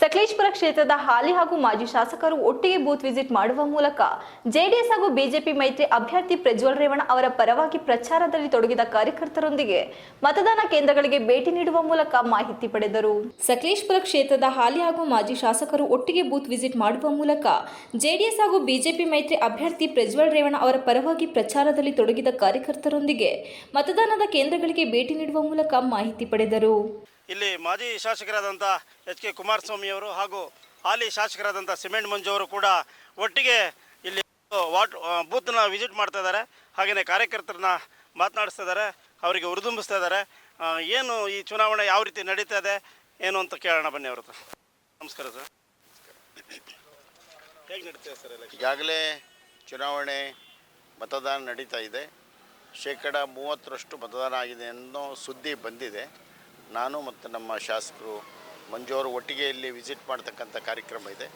ಸಕಲೇಶ್ಪುರ ಕ್ಷೇತ್ರದ ಹಾಲಿ ಹಾಗೂ ಮಾಜಿ ಶಾಸಕರು ಒಟ್ಟಿಗೆ ಬೂತ್ ವಿಸಿಟ್ ಮಾಡುವ ಮೂಲಕ ಜೆಡಿಎಸ್ ಹಾಗೂ ಬಿಜೆಪಿ ಮೈತ್ರಿ ಅಭ್ಯರ್ಥಿ ಪ್ರಜ್ವಲ್ ರೇವಣ್ಣ ಅವರ ಪರವಾಗಿ ಪ್ರಚಾರದಲ್ಲಿ ತೊಡಗಿದ ಕಾರ್ಯಕರ್ತರೊಂದಿಗೆ ಮತದಾನ ಕೇಂದ್ರಗಳಿಗೆ ಭೇಟಿ ನೀಡುವ ಮೂಲಕ ಮಾಹಿತಿ ಪಡೆದರು. ಸಕಲೇಶ್ಪುರ ಕ್ಷೇತ್ರದ ಹಾಲಿ ಹಾಗೂ ಮಾಜಿ ಶಾಸಕರು ಒಟ್ಟಿಗೆ ಬೂತ್ ವಿಸಿಟ್ ಮಾಡುವ ಮೂಲಕ ಜೆಡಿಎಸ್ ಹಾಗೂ ಬಿಜೆಪಿ ಮೈತ್ರಿ ಅಭ್ಯರ್ಥಿ ಪ್ರಜ್ವಲ್ ರೇವಣ್ಣ ಅವರ ಪರವಾಗಿ ಪ್ರಚಾರದಲ್ಲಿ ತೊಡಗಿದ ಕಾರ್ಯಕರ್ತರೊಂದಿಗೆ ಮತದಾನದ ಕೇಂದ್ರಗಳಿಗೆ ಭೇಟಿ ನೀಡುವ ಮೂಲಕ ಮಾಹಿತಿ ಪಡೆದರು. ಇಲ್ಲಿ ಮಾಜಿ ಶಾಸಕರಾದಂಥ ಎಚ್ ಕೆ ಕುಮಾರಸ್ವಾಮಿಯವರು ಹಾಗೂ ಹಾಲಿ ಶಾಸಕರಾದಂಥ ಸಿಮೆಂಟ್ ಮಂಜು ಅವರು ಕೂಡ ಒಟ್ಟಿಗೆ ಇಲ್ಲಿ ವಾಟ್ ಬೂತ್ನ ವಿಸಿಟ್ ಮಾಡ್ತಾ ಇದ್ದಾರೆ. ಹಾಗೆಯೇ ಕಾರ್ಯಕರ್ತರನ್ನ ಮಾತನಾಡಿಸ್ತಾ ಇದ್ದಾರೆ, ಅವರಿಗೆ ಹುರಿದುಂಬಿಸ್ತಾ ಇದ್ದಾರೆ. ಏನು ಈ ಚುನಾವಣೆ ಯಾವ ರೀತಿ ನಡೀತಾ ಇದೆ, ಏನು ಅಂತ ಕೇಳೋಣ ಬನ್ನಿ ಅವ್ರದ್ದು ನಮಸ್ಕಾರ ಸರ್. ಹೇಗೆ ನಡೀತಾ ಸರ್ ಈಗಾಗಲೇ ಚುನಾವಣೆ ಮತದಾನ ನಡೀತಾ ಇದೆ. ಶೇಕಡ ಮೂವತ್ತರಷ್ಟು ಮತದಾನ ಆಗಿದೆ ಅನ್ನೋ ಸುದ್ದಿ ಬಂದಿದೆ. ನಾನು ಮತ್ತು ನಮ್ಮ ಶಾಸಕರು ಮಂಜೋರು ಒಟ್ಟಿಗೆ ಇಲ್ಲಿ ವಿಸಿಟ್ ಮಾಡ್ತಕ್ಕಂಥ ಕಾರ್ಯಕ್ರಮ ಇದೆ.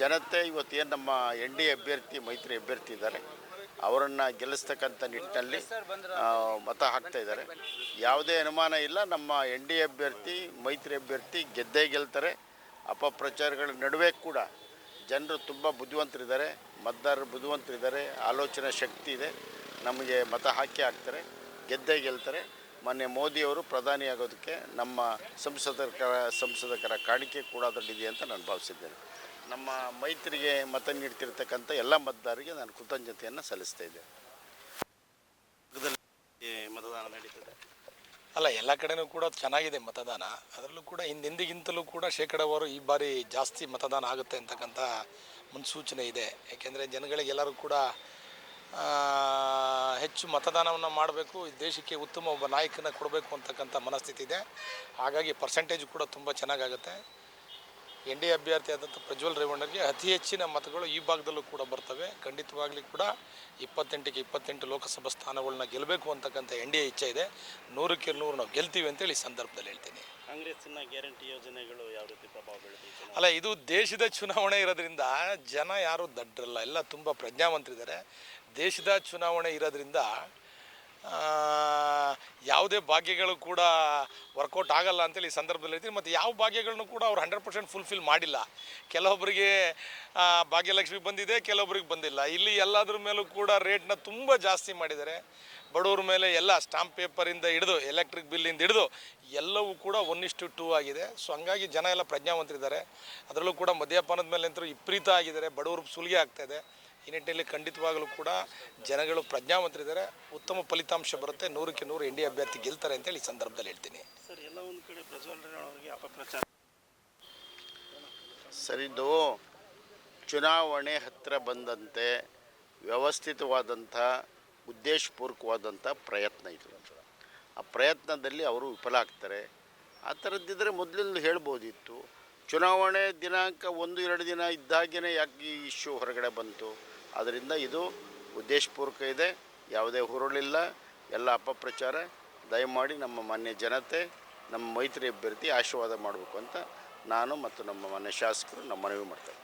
ಜನತೆ ಇವತ್ತೇನು ನಮ್ಮ ಎನ್ ಡಿ ಅಭ್ಯರ್ಥಿ, ಮೈತ್ರಿ ಅಭ್ಯರ್ಥಿ ಇದ್ದಾರೆ. ಅವರನ್ನು ಗೆಲ್ಲಿಸ್ತಕ್ಕಂಥ ನಿಟ್ಟಿನಲ್ಲಿ ಮತ ಹಾಕ್ತಾ ಇದ್ದಾರೆ. ಯಾವುದೇ ಅನುಮಾನ ಇಲ್ಲ, ನಮ್ಮ ಎನ್ ಡಿ ಅಭ್ಯರ್ಥಿ, ಮೈತ್ರಿ ಅಭ್ಯರ್ಥಿ ಗೆದ್ದೇ ಗೆಲ್ತಾರೆ. ಅಪಪ್ರಚಾರಗಳ ನಡುವೆ ಕೂಡ ಜನರು ತುಂಬ ಬುದ್ಧಿವಂತರಿದ್ದಾರೆ, ಮತದಾರರು ಬುದ್ಧಿವಂತರಿದ್ದಾರೆ, ಆಲೋಚನಾ ಶಕ್ತಿ ಇದೆ. ನಮಗೆ ಮತ ಹಾಕಿ ಹಾಕ್ತಾರೆ, ಗೆದ್ದೇ ಗೆಲ್ತಾರೆ. ಮೊನ್ನೆ ಮೋದಿಯವರು ಪ್ರಧಾನಿಯಾಗೋದಕ್ಕೆ ನಮ್ಮ ಸಂಸದರ ಸಂಸದಕರ ಕಾಣಿಕೆ ಕೂಡ ದೊಡ್ಡಿದೆ ಅಂತ ನಾನು ಭಾವಿಸಿದ್ದೇನೆ. ನಮ್ಮ ಮೈತ್ರಿಗೆ ಮತ ನೀಡ್ತಿರ್ತಕ್ಕಂಥ ಎಲ್ಲ ಮತದಾರರಿಗೆ ನಾನು ಕೃತಜ್ಞತೆಯನ್ನು ಸಲ್ಲಿಸ್ತಾ ಇದ್ದೇನೆ. ಮತದಾನ ನಡೀತದೆ. ಅಲ್ಲ, ಎಲ್ಲ ಕಡೆನೂ ಕೂಡ ಚೆನ್ನಾಗಿದೆ ಮತದಾನ. ಅದರಲ್ಲೂ ಕೂಡ ಹಿಂದೆಂದಿಗಿಂತಲೂ ಕೂಡ ಶೇಕಡಾವಾರು ಈ ಬಾರಿ ಜಾಸ್ತಿ ಮತದಾನ ಆಗುತ್ತೆ ಅಂತಕ್ಕಂಥ ಮುನ್ಸೂಚನೆ ಇದೆ. ಯಾಕೆಂದರೆ ಜನಗಳಿಗೆಲ್ಲರೂ ಕೂಡ ಹೆಚ್ಚು ಮತದಾನವನ್ನು ಮಾಡಬೇಕು ದೇಶಕ್ಕೆ ಉತ್ತಮ ಒಬ್ಬ ನಾಯಕನ ಕೊಡಬೇಕು ಅಂತಕ್ಕಂಥ ಮನಸ್ಥಿತಿ ಇದೆ. ಹಾಗಾಗಿ ಪರ್ಸೆಂಟೇಜ್ ಕೂಡ ತುಂಬ ಚೆನ್ನಾಗಾಗುತ್ತೆ. ಎನ್ ಡಿ ಅಭ್ಯರ್ಥಿ ಆದಂಥ ಪ್ರಜ್ವಲ್ ರೇವಣ್ಣರಿಗೆ ಅತಿ ಹೆಚ್ಚಿನ ಮತಗಳು ಈ ಭಾಗದಲ್ಲೂ ಕೂಡ ಬರ್ತವೆ. ಖಂಡಿತವಾಗ್ಲಿ ಕೂಡ ಇಪ್ಪತ್ತೆಂಟಕ್ಕೆ ಇಪ್ಪತ್ತೆಂಟು ಲೋಕಸಭಾ ಸ್ಥಾನಗಳನ್ನ ಗೆಲ್ಲಬೇಕು ಅಂತಕ್ಕಂಥ ಎನ್ ಡಿ ಎ ಇಚ್ಛೆ ಇದೆ. ನೂರಕ್ಕೆ ನೂರು ನಾವು ಗೆಲ್ತೀವಿ ಅಂತೇಳಿ ಹೇಳಿ ಸಂದರ್ಭದಲ್ಲಿ ಹೇಳ್ತೀನಿ. ಕಾಂಗ್ರೆಸ್ನ ಗ್ಯಾರಂಟಿ ಯೋಜನೆಗಳು ಯಾವ ರೀತಿ ಪ್ರಭಾವ ಬೀಳುತ್ತೆ ಅಲ್ಲ ಇದು ದೇಶದ ಚುನಾವಣೆ ಇರೋದ್ರಿಂದ ಜನ ಯಾರು ದಡ್ಡರಲ್ಲ ಎಲ್ಲ ತುಂಬ ಪ್ರಜ್ಞಾವಂತರಿದ್ದಾರೆ. ದೇಶದ ಚುನಾವಣೆ ಇರೋದ್ರಿಂದ ಯಾವುದೇ ಭಾಗ್ಯಗಳು ಕೂಡ ವರ್ಕೌಟ್ ಆಗಲ್ಲ ಅಂತೇಳಿ ಈ ಸಂದರ್ಭದಲ್ಲಿ ಹೇಳ್ತೀನಿ. ಮತ್ತು ಯಾವ ಭಾಗ್ಯಗಳನ್ನು ಕೂಡ ಅವ್ರು ಹಂಡ್ರೆಡ್ ಪರ್ಸೆಂಟ್ ಫುಲ್ಫಿಲ್ ಮಾಡಿಲ್ಲ. ಕೆಲವೊಬ್ಬರಿಗೆ ಭಾಗ್ಯಲಕ್ಷ್ಮಿ ಬಂದಿದೆ, ಕೆಲವೊಬ್ರಿಗೆ ಬಂದಿಲ್ಲ. ಇಲ್ಲಿ ಎಲ್ಲದ್ರ ಮೇಲೂ ಕೂಡ ರೇಟ್ನ ತುಂಬ ಜಾಸ್ತಿ ಮಾಡಿದ್ದಾರೆ. ಬಡವ್ರ ಮೇಲೆ ಎಲ್ಲ ಸ್ಟಾಂಪ್ ಪೇಪರಿಂದ ಹಿಡಿದು ಎಲೆಕ್ಟ್ರಿಕ್ ಬಿಲ್ಲಿಂದ ಹಿಡಿದು, ಎಲ್ಲವೂ ಕೂಡ ಒನ್ ಇಷ್ಟು ಟೂ ಆಗಿದೆ. ಸೊ ಹಂಗಾಗಿ ಜನ ಎಲ್ಲ ಪ್ರಜ್ಞಾವಂತರಿದ್ದಾರೆ. ಅದರಲ್ಲೂ ಕೂಡ ಮದ್ಯಪಾನದ ಮೇಲೆ ಅಂತೂ ವಿಪರೀತ ಆಗಿದ್ದಾರೆ. ಬಡವರು ಸುಲಿಗೆ ಆಗ್ತಾಯಿದೆ ಈ ನಿಟ್ಟಿನಲ್ಲಿ ಖಂಡಿತವಾಗಲೂ ಕೂಡ ಜನಗಳು ಪ್ರಜ್ಞಾವಂತರಿದ್ದಾರೆ. ಉತ್ತಮ ಫಲಿತಾಂಶ ಬರುತ್ತೆ. ನೂರಕ್ಕೆ ನೂರು ಎನ್ ಡಿ ಅಭ್ಯರ್ಥಿ ಗೆಲ್ತಾರೆ ಅಂತೇಳಿ ಈ ಸಂದರ್ಭದಲ್ಲಿ ಹೇಳ್ತೀನಿ. ಸರ್ ಎಲ್ಲ ಒಂದು ಕಡೆ ಪ್ರಜ್ವಲ್ ಅಪಪ್ರಚಾರ ಸರಿದು ಚುನಾವಣೆ ಹತ್ತಿರ ಬಂದಂತೆ ವ್ಯವಸ್ಥಿತವಾದಂಥ ಉದ್ದೇಶಪೂರ್ವಕವಾದಂಥ ಪ್ರಯತ್ನ ಇದು. ಆ ಪ್ರಯತ್ನದಲ್ಲಿ ಅವರು ವಿಫಲ ಆಗ್ತಾರೆ. ಆ ಥರದ್ದಿದ್ದರೆ ಮೊದಲಿಂದ ಹೇಳ್ಬೋದಿತ್ತು. ಚುನಾವಣೆ ದಿನಾಂಕ ಒಂದು ಎರಡು ದಿನ ಇದ್ದಾಗೇ ಯಾಕೆ ಈ ಇಶ್ಯೂ ಹೊರಗಡೆ ಬಂತು? ಆದ್ದರಿಂದ ಇದು ಉದ್ದೇಶಪೂರ್ವಕ ಇದೆ. ಯಾವುದೇ ಹುರುಳಿಲ್ಲ. ಎಲ್ಲ ಅಪಪ್ರಚಾರ. ದಯಮಾಡಿ ನಮ್ಮ ಮಾನ್ಯ ಜನತೆ, ನಮ್ಮ ಮೈತ್ರಿ ಅಭ್ಯರ್ಥಿ ಆಶೀರ್ವಾದ ಮಾಡಬೇಕು ಅಂತ ನಾನು ಮತ್ತು ನಮ್ಮ ಮಾನ್ಯ ಶಾಸಕರು ನಮ್ಮ ಮನವಿ ಮಾಡ್ತಾರೆ